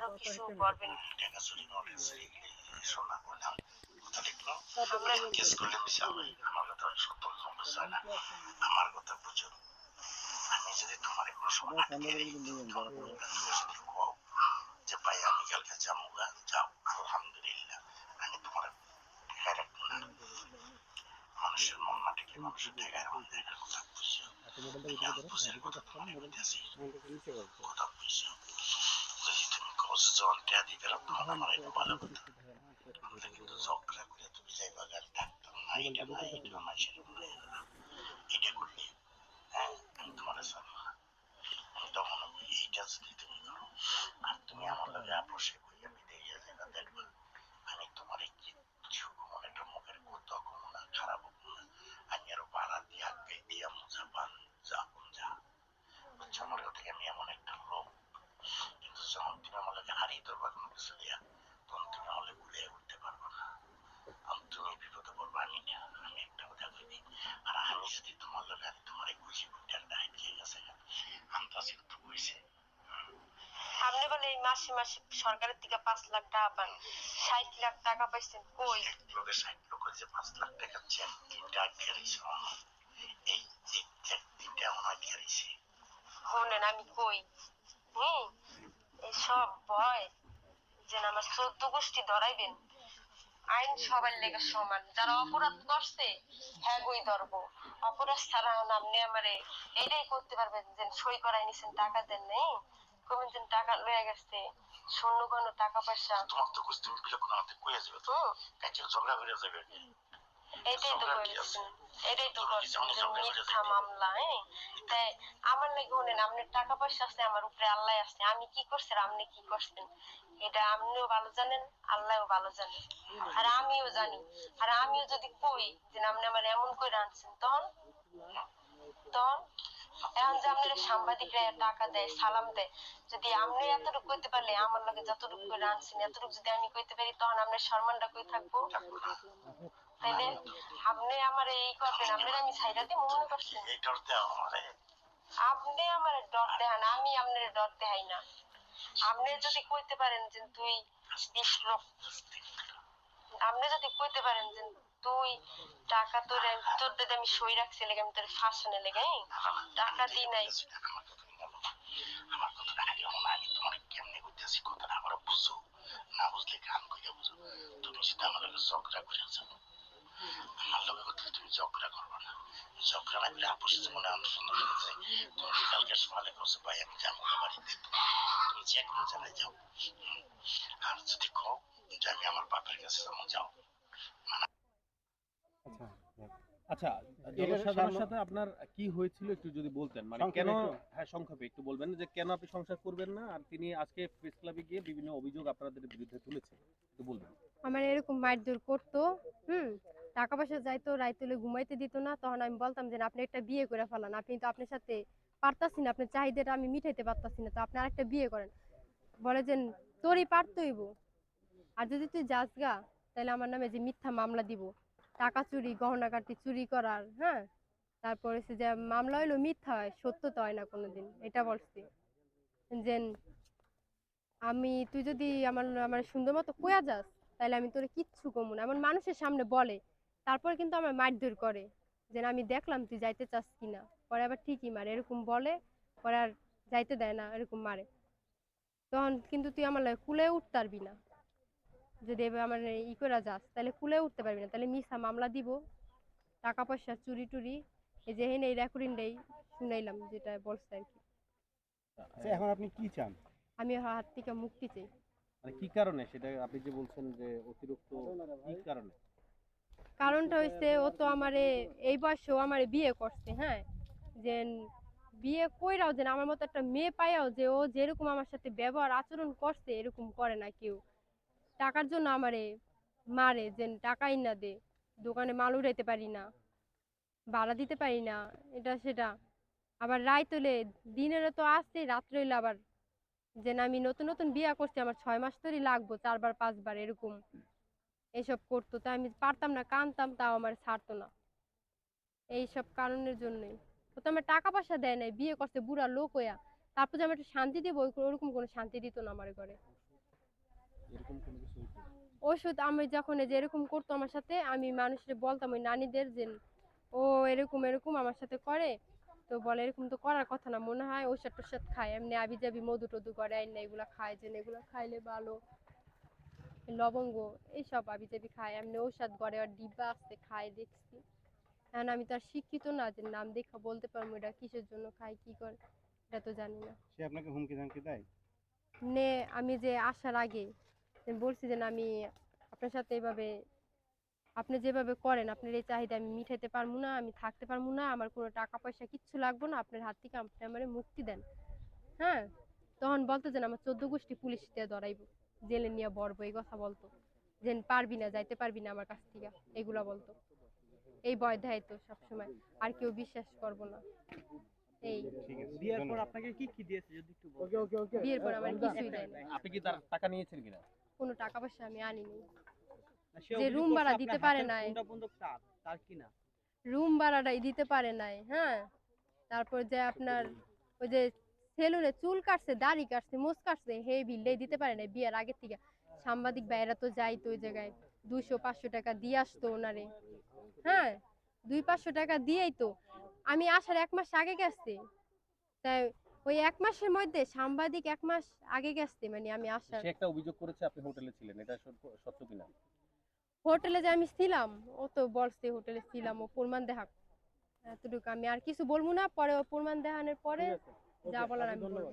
আরও কিছু করবেন আমরা কথা বুঝো। আমি যদি তোমার কোনো সময় যে ভাই আমি কালকে যাব যাও। আলহামদুলিল্লাহ। আমি তোমার মানুষের মন না ঠেকলে মানুষের কথা বুঝছ কথা বুঝছ তুমি দিতে জল না আমার এটা ভালো কথা। আমরা কিন্তু ঝগড়া করে তুমি যাইবা গাড়ি থাকতাম না, এটা না এটা না সেটা না এটা করলে হ্যাঁ আমি তোমার জানো আমি তখন এইটা যদি তুমি করো আর তুমি আমার লগে আপোষে করি আমি দেখে যাইবা দেখবা আমি তোমার কিছু একটা মুখের কথা কমো না খারাপ হব না আমি আরও ভাড়া দিয়ে আগে দিয়া মোজা পান যা কোন যা বুঝছ আমার থেকে আমি এমন একটা লোক কিন্তু যখন তুমি আমার লগে হারিয়ে ধরবা কোনো কিছু দিয়া তখন তুমি হলে ভুলে উঠতে পারব না আর তুমি বিপদে পড়ব আমি না আমি একটা কথা কই দিই আর আমি যদি তোমার লগে আমি তোমার খুশি ফুটার ডাইট খেয়ে গেছে আন্দাজ একটু হয়েছে আপনি বলে এই মাসে মাসে সরকারের থেকে পাঁচ লাখ টাকা পান ষাট লাখ টাকা পাইছেন কই? ষাট যে পাঁচ লাখ টাকা চেন তিনটা আটকে রয়েছে এই তিনটা আমার আটকে রয়েছে শোনেন আমি কই? হুম? এই সব ভয়। যে আমার চোদ্দ গোষ্ঠী ধরাইবেন। আইন সবার লেগে সমান। যারা অপরাধ করছে হ্যাঁ গই ধরবো। অপরাধ ছাড়া আপনি আমারে। এইটাই করতে পারবেন যে সই করাই নিছেন টাকা দেন নেই। টাকা লয়ে গেছে শূন্য কোনো টাকা পয়সা। তো কুস্তি বিলে কোনো হাতে কয়ে যাবে তো কাছে ঝগড়া করে যাবে এইটাই তো করেছেন এটাই তো মিথ্যা মামলা হ্যাঁ? তাই আমার নাকি শুনেন আপনার টাকা পয়সা আছে আমার উপরে আল্লাহ আছে। আমি কি করছি আপনি কি করছেন? এটা আপনিও ভালো জানেন আল্লাহও ভালো জানেন। আর আমিও জানি। আর আমিও যদি কই যে আপনি আমার এমন করে আনছেন তখন? তখন? এখন যে আপনার সাংবাদিকরা টাকা দেয় সালাম দেয় যদি আপনি এতটুকু কইতে পারলে আমার লগে যতটুকু করে আনছেন এতটুকু যদি আমি কইতে পারি তখন আপনার সম্মানটা কই থাকব? তাইলে আপনি আমার এই করবেন আপনার আমি ছাইরা দিয়ে মনে করছেন? এই ডরতে আমারে। আপনি আমার ডর দেখান আমি আপনার ডর দেখাই না। আপনি যদি কইতে পারেন যে তুই বিশ লোক আপনি যদি কইতে পারেন যে তুই টাকা তোর তোর যদি আমি সই রাখছি লেগে আমি তোর ফাঁসানে লেগে? টাকা দিই নাই আমার তুমি বলো। আমার কথাটা আগে আমার আমি তোমার কেমনে করতেছি কথাটা আমার বুঝো না বুঝলে কান কইয়া বুঝো তুমি যদি আমার লগে ঝগড়া করে যাও আমার লগে কথা তুমি ঝগড়া করবে না ঝগড়া আপোষ মনে আলোচনা করেছে তুমি কালকে সকালে বসে ভাই আমি যাব বাড়িতে তুমি যে কোনো জায়গায় যাও। আর যদি কও যে আমি আমার বাপের কাছে যাব যাও। আচ্ছা জনসাধারণের সাথে আপনার কি হয়েছিল একটু যদি বলতেন? মানে কেন হ্যাঁ সংক্ষেপে একটু বলবেন যে কেন আপনি সংসার করবেন না আর তিনি আজকে প্রেস ক্লাবে গিয়ে বিভিন্ন অভিযোগ আপনাদের বিরুদ্ধে তুলেছে একটু বলবেন। আমার এরকম মারধর করতো হুম? টাকা পয়সা যাইতো রাইতুলে ঘুমাইতে দিত না, তখন আমি বলতাম যে আপনি একটা বিয়ে করে ফেলান। আপনি তো আপনার সাথে পারতাছি না, আপনার চাহিদাটা আমি মিটাইতে পারতাছি না, তো আপনি আরেকটা বিয়ে করেন। বলে যে, তোরই পারতইব আর যদি তুই যাস গা তাহলে আমার নামে যে মিথ্যা মামলা দিব। টাকা চুরি, গহনা কাটি, চুরি করার হ্যাঁ? তারপরে সে যে, মামলা হইল মিথ্যা হয়, সত্য তো হয় না কোনোদিন, এটা বলছি। যে আমি, তুই যদি আমার আমার সুন্দর মতো কোয়া যাস তাহলে আমি তোরে কিচ্ছু কমু না। এমন মানুষের সামনে বলে। তারপর কিন্তু আমার মারধর করে যে আমি দেখলাম তুই যাইতে চাস কিনা। পরে আবার ঠিকই মারে এরকম বলে পরে আর যাইতে দেয় না এরকম মারে। তখন কিন্তু তুই আমার লাগে কুলে উঠতে পারবি না। যদি এবার আমার ই করে যাস তাহলে কুলে উঠতে পারবি না। তাহলে মিশা মামলা দিব। টাকা পয়সা চুরি টুরি এই যে হেন এই রেকর্ডিংটাই শুনাইলাম যেটা বলছে আর কি। আচ্ছা এখন আপনি কি চান? আমি হাত থেকে মুক্তি চাই। মানে কি কারণে? সেটা আপনি যে বলছেন যে অতিরিক্ত কি কারণে? কারণটা হইছে ও তো আমারে এই বয়সেও আমারে বিয়ে করছে হ্যাঁ? যে বিয়ে কইরাও যে আমার মতো একটা মেয়ে পাইয়াও যে ও যেরকম আমার সাথে ব্যবহার, আচরণ করছে, এরকম করে না কেউ। টাকার জন্য আমারে মারে যে টাকাই না দে। দোকানে মাল উড়াইতে পারি না, ভাড়া দিতে পারি না, এটা সেটা। আবার রাত হলে দিনের তো আসছে রাত্রে হইলে আবার যে আমি নতুন নতুন বিয়ে করছি, আমার ছয় মাস ধরেই লাগবো, চারবার, পাঁচবার, এরকম। এইসব করতো। তাই আমি পারতাম না কানতাম তাও আমার ছাড়তো না। এইসব কারণের জন্যই। আমার টাকা পয়সা দেয় নাই বিয়ে করছে বুড়া লোক হইয়া। তারপর যে আমি একটা শান্তি দিব ওরকম কোনো শান্তি দিত না আমার ঘরে? ওষুধ আমি যখন যে এরকম করতো আমার সাথে আমি মানুষের বলতাম ওই নানীদের যে ও এরকম এরকম আমার সাথে করে তো বলে এরকম তো করার কথা না মনে হয় ওষুধ টোষাদ খায়। এমনি আবি যাবি মধু টধু করে না এগুলা খায় যে এগুলো খাইলে ভালো। লবঙ্গ এইসব আবি যাবি খায় এমনি ঔষধ করে আর ডিব্বা আসতে খায় দেখছি। এখন আমি তো আর শিক্ষিত না যে নাম দেখা বলতে পারব এটা কিসের জন্য খায় কি করে এটা তো জানি না। সে আপনাকে হুমকি ধামকি দেয়? নে আমি যে আসার আগে বলছি যে আমি আপনার সাথে এভাবে আপনি যেভাবে করেন আপনার এই চাহিদা আমি মিটাইতে পারব না আমি থাকতে পারব না আমার কোনো টাকা পয়সা কিচ্ছু লাগবে না আপনার হাত থেকে আপনি আমারে মুক্তি দেন। হ্যাঁ? তখন বলতো যে আমার চোদ্দ গোষ্ঠী পুলিশ দিয়ে ধরাইবো। জেলে নিয়ে বরবো এই কথা বলতো। যে পারবি না যাইতে পারবি না আমার কাছ থেকে এগুলা বলতো। এই ভয় দেয় তো সবসময় আর কেউ বিশ্বাস করব না। এই। বিয়ের পর আপনাকে কি কি দিয়েছে যদি একটু বলেন। বিয়ের পর আমার কিছুই দেয় না আপনি কি তার টাকা নিয়েছেন কিনা? কোনো টাকা পয়সা আমি আনিনি। না, যে করছে ভাড়া দিতে পারে নাই। তার তার কিনা রুম ভাড়াটাই দিতে পারে নাই হ্যাঁ? তারপর যে আপনার ওই যে সেলুনে চুল কাটছে দাড়ি কাটছে মোজ কাটছে হে বিলটাই দিতে পারে নাই বিয়ের আগে থেকে। সাংবাদিক ভাইয়েরা তো যাইতো ওই জায়গায় দুইশো পাঁচশো টাকা দিয়ে আসতো ওনারে। হ্যাঁ দুই পাঁচশো টাকা দিয়েই তো। আমি আসার এক মাস আগে গেছে। তাই ওই এক মাসের মধ্যে সাংবাদিক এক মাস আগে গেছে মানে আমি আসার। সে একটা অভিযোগ করেছে আপনি হোটেলে ছিলেন এটা সত্য- সত্য কিনা? হোটেলে যে আমি ছিলাম ও তো বলছে হোটেলে ছিলাম ও প্রমাণ দেখা এতটুকু আমি আর কিছু বলব না পরে প্রমাণ দেখানোর পরে যা বলার আমি বলব।